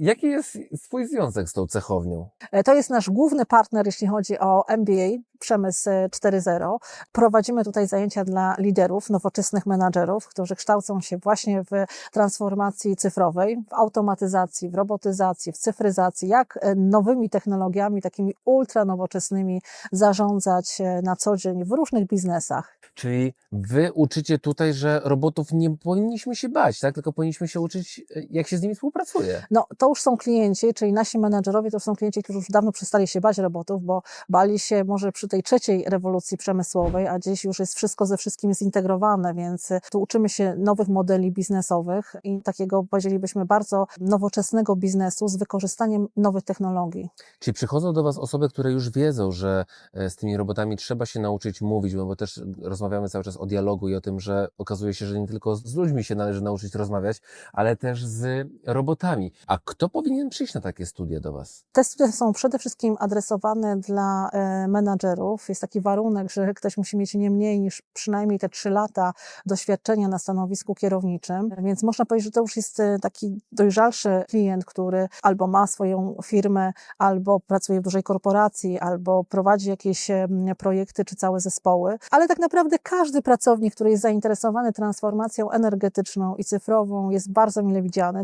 Jaki jest swój związek z tą cechownią? E, To jest nasz główny partner, jeśli chodzi o MBA, Przemysł 4.0. Prowadzimy tutaj zajęcia dla liderów, nowoczesnych menadżerów, którzy kształcą się właśnie w transformacji cyfrowej, w automatyzacji, w robotyzacji, w cyfryzacji, jak e, nowymi technologiami, takimi ultra nowoczesnymi zarządzać e, na co dzień w różnych biznesach. Czyli wy uczycie tutaj, że robotów nie powinniśmy się bać, tak? Tylko powinniśmy się uczyć, e, jak się z nimi współpracuje. No, to już są klienci, czyli nasi menadżerowie to są klienci, którzy już dawno przestali się bać robotów, bo bali się może przy tej trzeciej rewolucji przemysłowej, a dziś już jest wszystko ze wszystkim zintegrowane, więc y, tu uczymy się nowych modeli biznesowych i takiego, powiedzielibyśmy, bardzo nowoczesnego biznesu z wykorzystaniem nowych technologii. Czyli przychodzą do Was osoby, które już wiedzą, że e, z tymi robotami trzeba się nauczyć mówić, bo też rozmawiamy cały czas o dialogu i o tym, że okazuje się, że nie tylko z ludźmi się należy nauczyć rozmawiać, ale też z robotami. A kto powinien przyjść na takie studia do Was? Te studia są przede wszystkim adresowane dla e, Jest taki warunek, że ktoś musi mieć nie mniej niż przynajmniej te trzy lata doświadczenia na stanowisku kierowniczym, więc można powiedzieć, że to już jest e, taki dojrzalszy klient, który albo ma swoją firmę, albo pracuje w dużej korporacji, albo prowadzi jakieś em, projekty czy całe zespoły. Ale tak naprawdę każdy pracownik, który jest zainteresowany transformacją energetyczną i cyfrową jest bardzo mile widziany.